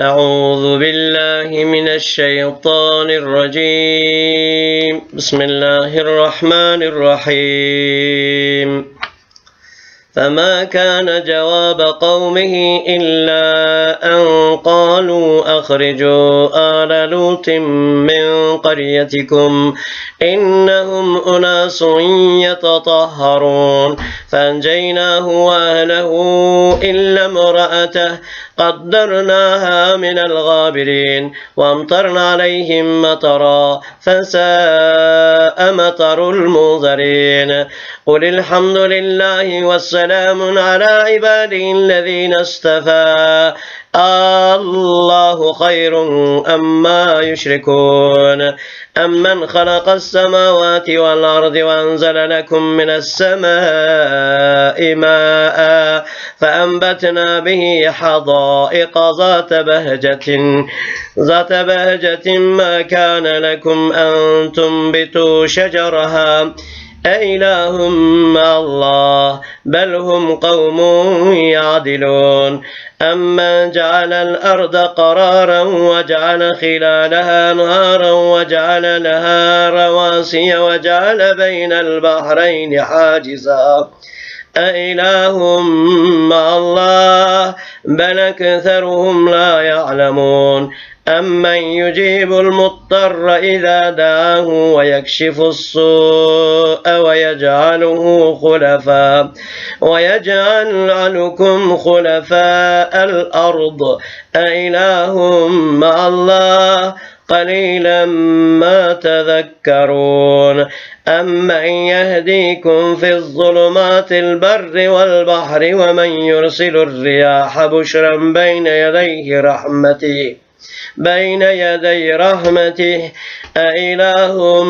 أعوذ بالله من الشيطان الرجيم. بسم الله الرحمن الرحيم. فما كان جواب قومه إلا أن قالوا أخرجوا آل لوط من قريتكم إنهم أناس يتطهرون. فأنجيناه وأهله إلا امرأته. قدرناها من الغابرين وأمطرنا عليهم مطرا فساء مطر المنذرين. قل الحمد لله والسلام على عباده الذين اصطفى. الله خير أما يشركون أمن خلق السماوات والأرض وأنزل لكم من السماء ماء فأنبتنا به حدائق ذات بهجة ذات بهجة ما كان لكم أن تنبتوا شجرها. أإله مع الله بل هم قوم يعدلون. أمن جعل الأرض قرارا وجعل خلالها نهارا وجعل لها رواسي وجعل بين البحرين حاجزا. أإله مع الله بل أكثرهم لا يعلمون. أمن يجيب المضطر إذا دعاه ويكشف السوء ويجعله خلفاء ويجعلكم خلفاء الأرض أإله مع الله قليلا ما تذكرون أمن يهديكم في الظلمات البر والبحر ومن يرسل الرياح بشرا بين يديه رحمته بين يدي رحمته أإله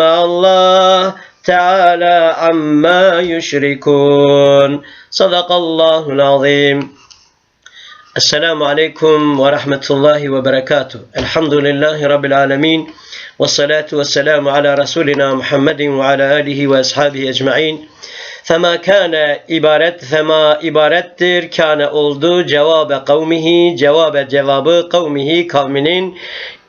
مع الله تعالى عما يشركون. صدق الله العظيم. السلام عليكم ورحمة الله وبركاته الحمد لله رب العالمين والصلاة والسلام على رسولنا محمد وعلى آله وأصحابه أجمعين Fema kâne ibaret fema ibarettir kâne oldu cevabe kavmihi cevabe cevabı kavmihi kavminin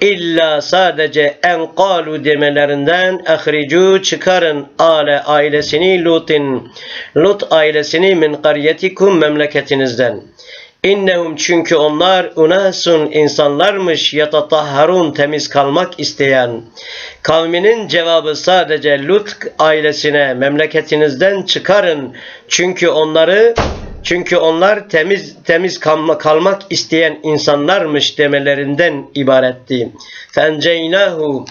illa sadece en kalu demelerinden ehricu çıkarın ale ailesini Lut'in Lut ailesini min qaryetikum memleketinizden. İnnehum çünkü onlar unasun insanlarmış yatatahharun temiz kalmak isteyen. Kavminin cevabı sadece Lut ailesine memleketinizden çıkarın. Çünkü onları çünkü onlar temiz temiz kalma, kalmak isteyen insanlarmış demelerinden ibaretti. Fenceynahu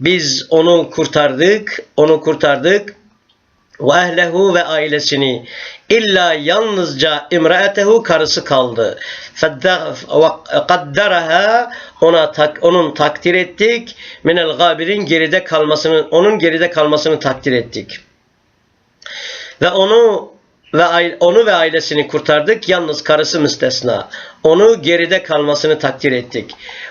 biz onu kurtardık, onu kurtardık ve ehlehu ve ailesini illa yalnızca imraetehu karısı kaldı. Kaddaraha ona tak, onun takdir ettik. Minel gabirin geride kalmasını onun geride kalmasını takdir ettik. Ve onu ve onu ve ailesini kurtardık. Yalnız karısı müstesna. Onu geride kalmasını takdir ettik.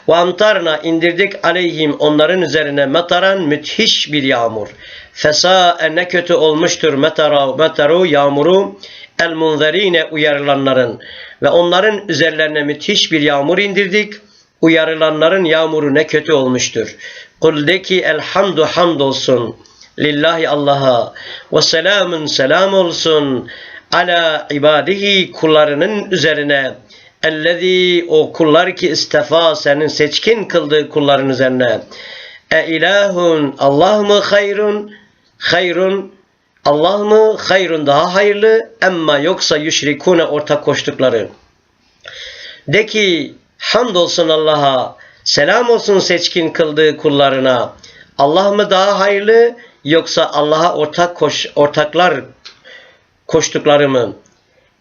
Ve amtarna indirdik aleyhim onların üzerine metaran müthiş bir yağmur. Fesa ne kötü olmuştur metara, metaru yağmuru el munzerine uyarılanların ve onların üzerlerine müthiş bir yağmur indirdik. Uyarılanların yağmuru ne kötü olmuştur. Kul de ki elhamdu hamd olsun. Lillahi Allah'a. Ve selamun selam olsun ala ibadihi kullarının üzerine. Ellezî o kullar ki istefa senin seçkin kıldığı kulların üzerine. E ilahun Allah mı hayrun? Hayrun Allah mı? Hayrun daha hayırlı. Emma yoksa yüşrikune ortak koştukları. De ki hamdolsun Allah'a selam olsun seçkin kıldığı kullarına. Allah mı daha hayırlı yoksa Allah'a ortak koş, ortaklar koştukları mı?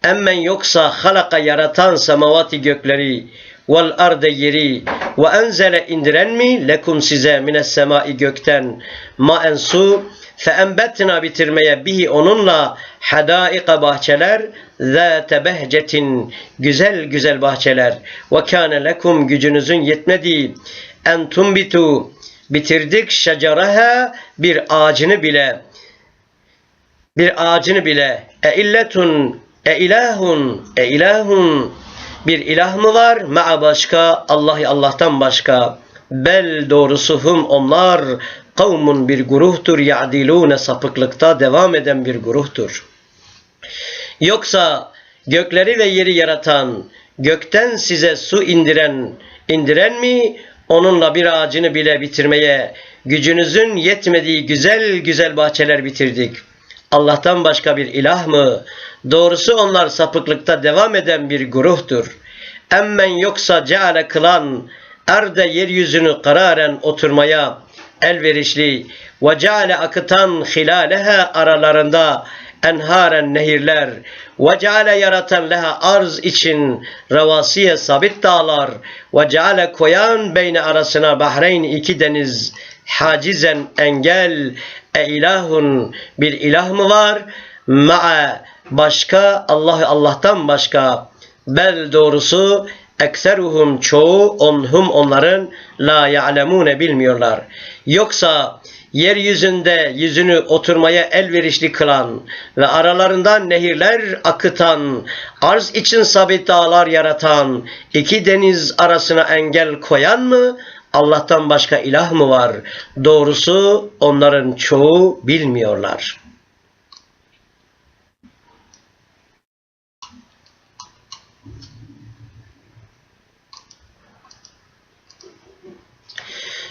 Emmen yoksa halaka yaratan semavati gökleri vel arde yeri ve enzele indiren mi lekum size mines semai gökten ma en su fe embetna bitirmeye bihi onunla hadaika bahçeler zâte behcetin güzel güzel bahçeler ve kâne lekum gücünüzün yetmediği en tumbitu bitirdik şeceraha bir ağacını bile bir ağacını bile e illetun e ilahun e ilahun bir ilah mı var? Ma'a başka, Allah'ı Allah'tan başka. Bel doğrusu hum onlar kavmun bir guruhtur ya'dilune sapıklıkta devam eden bir guruhtur. Yoksa gökleri ve yeri yaratan, gökten size su indiren, indiren mi? Onunla bir ağacını bile bitirmeye gücünüzün yetmediği güzel güzel bahçeler bitirdik. Allah'tan başka bir ilah mı? Doğrusu onlar sapıklıkta devam eden bir guruhtur. Emmen yoksa ceale kılan, erde yeryüzünü kararen oturmaya elverişli ve ceale akıtan hilaleha aralarında enharen nehirler. Ve ceale yaratan leha arz için revasiye sabit dağlar. Ve ceale koyan beyne arasına bahreyn iki deniz. Hacizen engel. E ilahun bir ilah mı var? Ma'a başka Allah Allah'tan başka. Bel doğrusu ekseruhum çoğu onhum onların la ya'lemune bilmiyorlar. Yoksa yeryüzünde yüzünü oturmaya elverişli kılan ve aralarından nehirler akıtan, arz için sabit dağlar yaratan, iki deniz arasına engel koyan mı? Allah'tan başka ilah mı var? Doğrusu onların çoğu bilmiyorlar.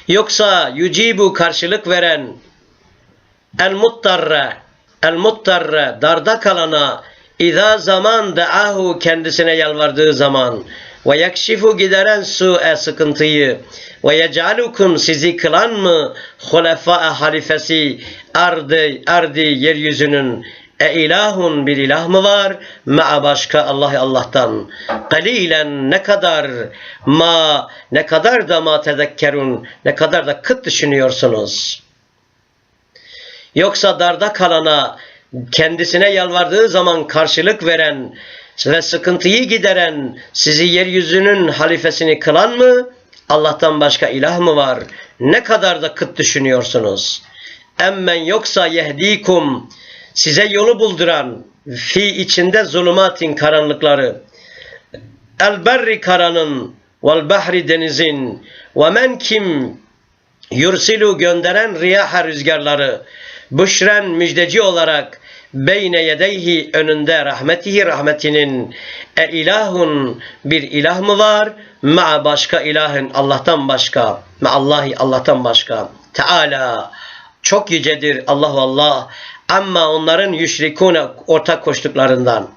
Yoksa yucibu karşılık veren el muttarre el muttarre darda kalana İza zaman da'ahu kendisine yalvardığı zaman ve yakşifu gideren su'e sıkıntıyı ve yec'alukum sizi kılan mı? Hulefa halifesi ardı ardi yeryüzünün e ilahun bir ilah mı var? Ma'a başka Allah Allah'tan. Kalilen ne kadar ma ne kadar da ma tezekkerun ne kadar da kıt düşünüyorsunuz. Yoksa darda kalana kendisine yalvardığı zaman karşılık veren ve sıkıntıyı gideren sizi yeryüzünün halifesini kılan mı? Allah'tan başka ilah mı var? Ne kadar da kıt düşünüyorsunuz. Emmen yoksa yehdikum size yolu bulduran fi içinde zulümatin karanlıkları. El berri karanın vel bahri denizin ve men kim yursilu gönderen riyaha rüzgarları büşren müjdeci olarak beyne yedeyhi önünde rahmetihi rahmetinin e ilahun bir ilah mı var ma başka ilahın Allah'tan başka ma Allahi Allah'tan başka. Teala çok yücedir Allahu Allah ama onların yüşrikune ortak koştuklarından.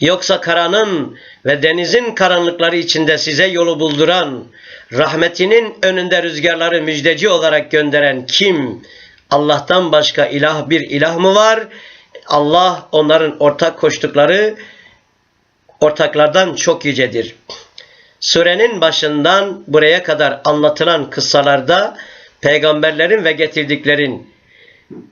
Yoksa karanın ve denizin karanlıkları içinde size yolu bulduran, rahmetinin önünde rüzgarları müjdeci olarak gönderen kim? Allah'tan başka ilah bir ilah mı var? Allah onların ortak koştukları ortaklardan çok yücedir. Surenin başından buraya kadar anlatılan kıssalarda peygamberlerin ve getirdiklerin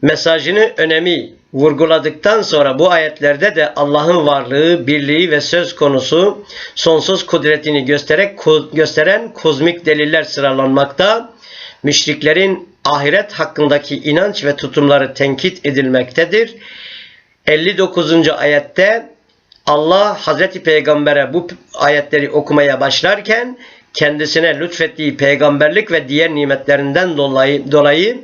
mesajını önemi vurguladıktan sonra bu ayetlerde de Allah'ın varlığı, birliği ve söz konusu sonsuz kudretini göstererek gösteren kozmik deliller sıralanmakta. Müşriklerin ahiret hakkındaki inanç ve tutumları tenkit edilmektedir. 59. ayette Allah Hazreti Peygamber'e bu ayetleri okumaya başlarken kendisine lütfettiği peygamberlik ve diğer nimetlerinden dolayı, dolayı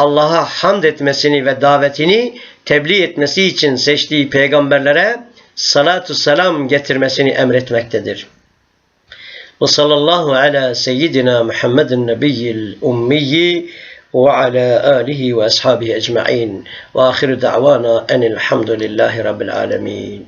Allah'a hamd etmesini ve davetini tebliğ etmesi için seçtiği peygamberlere salatu selam getirmesini emretmektedir. Ve sallallahu ala seyyidina Muhammedin nebiyyil ummiyi ve ala alihi ve ashabihi ecma'in ve ahiru da'vana enilhamdülillahi rabbil alemin.